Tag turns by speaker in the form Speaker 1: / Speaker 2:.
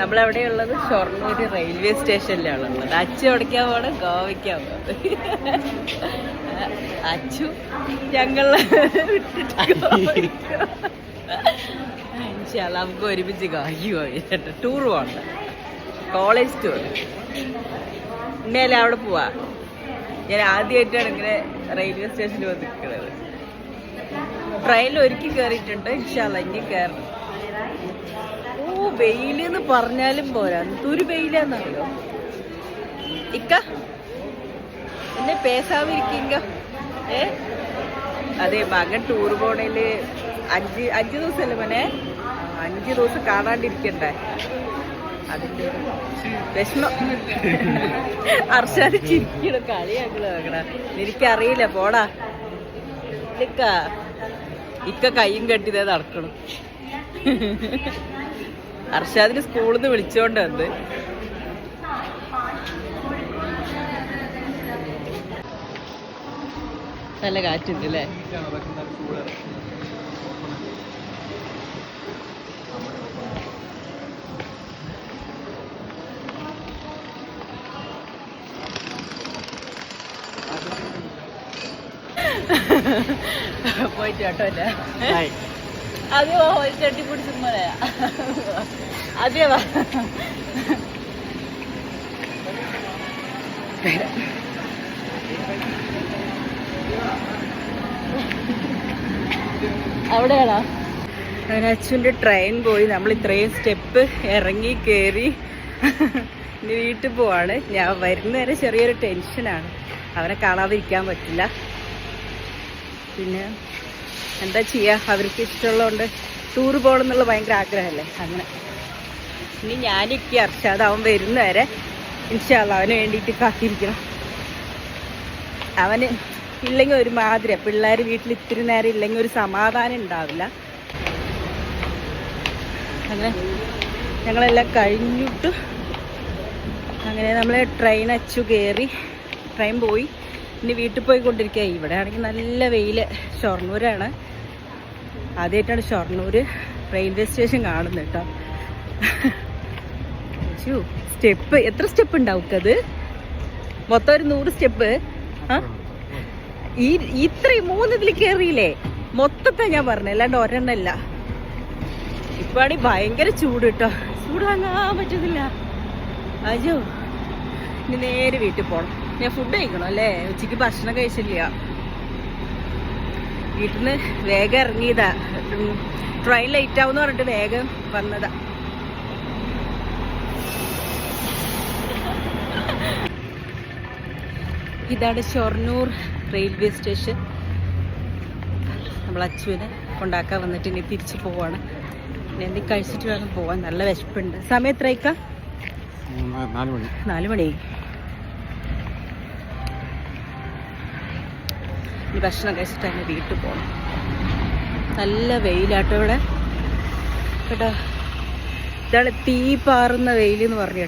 Speaker 1: നമ്മളെവിടെയുള്ളത്? Shoranur railway സ്റ്റേഷനിലാണ് ഉള്ളത് അച്ചു എവിടേക്കാ പോകണം ഗോവയ്ക്കാ പോണത് അച്ചു ഞങ്ങളെ വിട്ടിട്ട് ഗോവയ്ക്ക് നമുക്ക് ഒരുമിച്ച് ഗായി പോയിട്ട് ടൂർ പോകണ്ട. College tour. ഇന്നലെ അവിടെ പോവാ. ഞാൻ ആദ്യമായിട്ടാണ് ഇങ്ങനെ റെയിൽവേ സ്റ്റേഷനിൽ വന്ന് നിൽക്കുന്നത്. ട്രെയിനിൽ ഒരുക്കി കയറിയിട്ടുണ്ട്. ഇൻഷാല്ല ഇനി കയറണം. ഓ വെയിലെന്ന് പറഞ്ഞാലും പോരാ. എന്തൊരു വെയിലാന്നറിയോ? ഇക്ക എന്നെ പേസാവിരിക്കുക ഏ? അതെ മകൻ ടൂർ പോണേൽ അഞ്ച് അഞ്ച് ദിവസമല്ലേ മോനെ? അഞ്ച് ദിവസം കാണാണ്ടിരിക്കണ്ടേ? അതിന്റെ വിഷമം. അർഷാദ് ചിരിക്കണം കളിയാക്കണ എനിക്കറിയില്ല പോടാ. ഇക്ക ഇക്ക കയ്യും കെട്ടിതേ നടക്കണം. അർഷാദിന് സ്കൂളിൽ നിന്ന് വിളിച്ചോണ്ട് വന്ന്. നല്ല കാറ്റുണ്ട് അല്ലേ പോയിട്ട് കേട്ടോ അല്ലേ? അതെ ചട്ടി അവിടെയാണോ? അങ്ങനെ അച്ഛന്റെ ട്രെയിൻ പോയി. നമ്മൾ ഇത്രയും സ്റ്റെപ്പ് ഇറങ്ങി കയറി വീട്ടിൽ പോവാണ്. ഞാൻ വരുന്നവരെ ചെറിയൊരു ടെൻഷനാണ് അവനെ കാണാതിരിക്കാൻ പറ്റില്ല. പിന്നെ എന്താ ചെയ്യുക അവർക്ക് ഇഷ്ടമുള്ളതുകൊണ്ട് ടൂർ പോകണം എന്നുള്ള ഭയങ്കര ആഗ്രഹമല്ലേ? അങ്ങനെ. ഇനി ഞാനിക്ക് അർഷാദ് അവൻ വരുന്നവരെ ഇൻഷാല്ല അവന് വേണ്ടിയിട്ട് കാത്തിരിക്കണം. അവന് ഇല്ലെങ്കിൽ ഒരു മാതിരി പിള്ളേർ വീട്ടിൽ ഇത്തിരി നേരം ഇല്ലെങ്കിൽ ഒരു സമാധാനം ഉണ്ടാവില്ല. അങ്ങനെ ഞങ്ങളെല്ലാം കഴിഞ്ഞിട്ട് അങ്ങനെ നമ്മൾ ട്രെയിൻ അച്ചു കയറി ട്രെയിൻ പോയി. ഇനി വീട്ടിൽ പോയിക്കൊണ്ടിരിക്കുക. ഇവിടെ ആണെങ്കിൽ നല്ല വെയിൽ ഷൊർണൂരാണ്. ആദ്യമായിട്ടാണ് ഷൊർണൂർ റെയിൽവേ സ്റ്റേഷൻ കാണുന്നത് കേട്ടോ. സ്റ്റെപ്പ്. എത്ര സ്റ്റെപ്പ് ഉണ്ടാവും അത് മൊത്തം ഒരു നൂറ് സ്റ്റെപ്പ്. ഈ ഇത്രയും മൂന്നിതിൽ കയറിയില്ലേ? മൊത്തത്തെ ഞാൻ പറഞ്ഞു അല്ലാണ്ട് ഒരെണ്ണല്ല ഇപ്പാണി ഭയങ്കര ചൂട് കേട്ടോ. ചൂടാങ്ങാൻ പറ്റുന്നില്ല അജോ ഇനി നേരെ വീട്ടിൽ പോണം. ഞാൻ ഫുഡ് കഴിക്കണം അല്ലേ? ഉച്ചയ്ക്ക് ഭക്ഷണം കഴിച്ചില്ല. വീട്ടിൽ നിന്ന് വേഗം ഇറങ്ങിയതാ. ട്രെയിൻ ലേറ്റ് ആവും പറഞ്ഞിട്ട് വേഗം വന്നതാ. ഇതാണ് ഷൊർണൂർ റെയിൽവേ സ്റ്റേഷൻ നമ്മൾ അച്ചുവിനെ കൊണ്ടാക്കാൻ വന്നിട്ട് ഇനി തിരിച്ചു പോവാണ്. ഇനി എന്തെങ്കിലും കഴിച്ചിട്ട് വേണം പോവാൻ. നല്ല വിശപ്പുണ്ട്. സമയം എത്രയ്ക്കാ
Speaker 2: നാല് മണി.
Speaker 1: നാല് മണി. ഇനി ഭക്ഷണം കഴിച്ചിട്ട് തന്നെ വീട്ടിൽ പോകണം നല്ല വെയിലാട്ടോ ഇവിടെ. കേട്ടോ. ഇതാണ് തീ പാറുന്ന വെയിൽ എന്ന് പറഞ്ഞു